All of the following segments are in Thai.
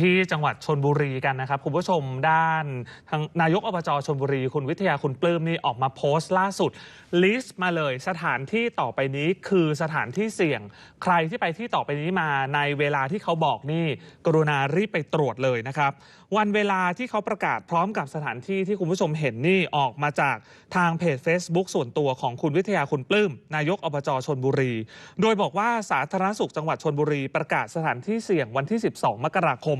ที่จังหวัดชนบุรีกันนะครับ คุณผู้ชมด้านทางนายกอบจชนบุรี คุณวิทยาคุณปลื้มนี่ออกมาโพสต์ล่าสุด ลิสต์มาเลยสถานที่ต่อไปนี้คือสถานที่เสี่ยง ใครที่ไปที่ต่อไปนี้มาในเวลาที่เขาบอกนี่ กรุณารีบไปตรวจเลยนะครับ วันเวลาที่เขาประกาศพร้อมกับสถานที่ที่คุณผู้ชมเห็นนี่ออกมาจากทางเพจ Facebook ส่วนตัวของคุณวิทยาคุณปลื้มนายกอบจชนบุรี โดยบอกว่าสาธารณสุขจังหวัดชนบุรีประกาศสถานที่เสี่ยงวันที่ 12 มกราคม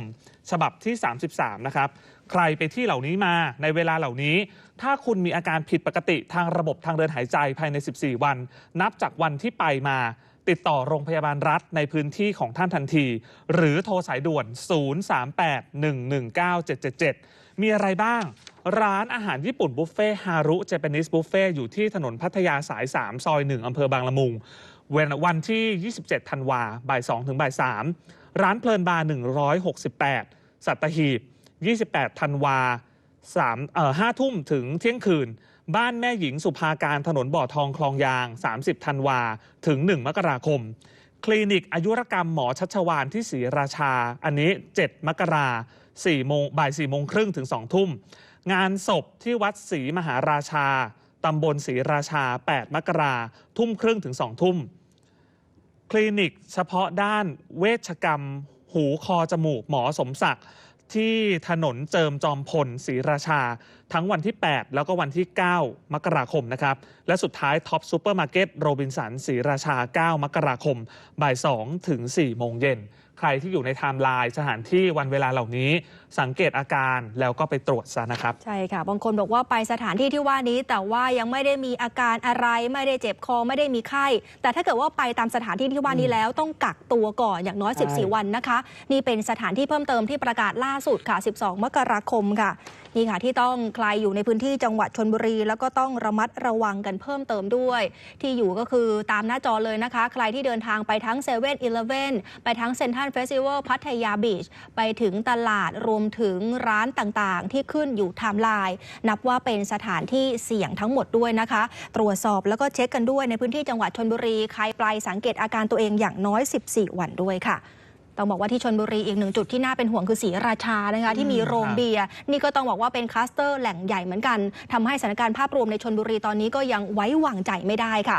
ฉบับที่ 33 นะครับ ใครไปที่เหล่านี้มาในเวลาเหล่านี้ ถ้าคุณมีอาการผิดปกติทางระบบทางเดินหายใจภายใน 14 วัน นับจากวันที่ไปมา ติดต่อโรงพยาบาลรัฐในพื้นที่ของท่านทันที หรือโทรสายด่วน 038-119-777 มีอะไรบ้าง ร้านอาหารญี่ปุ่นบุฟเฟ่ฮารุเจแปนิสบุฟเฟ่อยู่ที่ถนนพัทยาสาย 3 ซอย 1 อำเภอบางละมุงเวนวันที่ 27 ธันวาบ่าย2ถึงบ่าย3ร้านเพลินบาร์168 สัตหีบ 28 ธันวา3เอ่อ5ทุ่มถึงเที่ยงคืน บ้านแม่หญิงสุภาการถนนบ่อทองคลองยาง 30 ธันวา ถึง 1 มกราคม คลินิกอายุรกรรมหมอชัชวานที่ศรีราชา อันนี้ 7 มกรา4โมงบ่าย4โมงครึ่งถึง 2 ทุ่ม งานศพที่วัดศรีมหาราชาตำบลศรีราชา 8 มกราทุ่มครึ่งถึง 2 ทุ่ม คลินิกเฉพาะด้านเวชกรรม หูคอจมูกหมอสมศักดิ์ ที่ถนนเจิมจอมพลศรีราชา ทั้งวันที่ 8 แล้วก็วันที่ 9 มกราคมนะครับ และสุดท้ายท็อปซูเปอร์มาร์เก็ตโรบินสันศรีราชา 9 มกราคม บ่าย 2 ถึง 4 โมงเย็น ใครที่อยู่ในไทม์ไลน์สถานที่วันเวลาเหล่านี้ สังเกตอาการแล้วก็ไปตรวจซะนะครับ ใช่ค่ะ บางคนบอกว่าไปสถานที่ที่ว่านี้ แต่ว่ายังไม่ได้มีอาการอะไร ไม่ได้เจ็บคอไม่ได้มีไข้ แต่ถ้าเกิดว่าไปตามสถานที่ที่ว่านี้แล้วต้องกักตัวก่อนอย่างน้อยใช่14 วันนะคะ นี่เป็นสถานที่เพิ่มเติมที่ประกาศล่าสุดค่ะ 12 มกราคมค่ะนี่ค่ะที่ต้องใครอยู่ในพื้นที่จังหวัดชนบุรี แล้วก็ต้องระมัดระวังกันเพิ่มเติมด้วย ที่อยู่ก็คือตามหน้าจอเลยนะคะ ใครที่เดินทางไปทั้ง7 e เ e ่ e อไปทั้งเซ็นทรัลเฟสติวัลพัทยาบีช ไปถึงตลาดรวมถึงร้านต่างๆ ที่ขึ้นอยู่ไทม์ไลน์นับว่าเป็นสถานที่เสี่ยงทั้งหมดด้วยนะคะ ตรวจสอบแล้วก็เช็คกันด้วยในพื้นที่จังหวัดชนบุรี ใครไปสังเกตอาการตัวเองอย่างน้อย 14 วันด้วยค่ะต้องบอกว่าที่ชนบุรีอีกหนึ่งจุดที่น่าเป็นห่วงคือศรีราชานะคะที่มีโรงเบียร์นี่ก็ต้องบอกว่าเป็นคลัสเตอร์แหล่งใหญ่เหมือนกันทำให้สถานการณ์ภาพรวมในชนบุรีตอนนี้ก็ยังไว้วางใจไม่ได้ค่ะ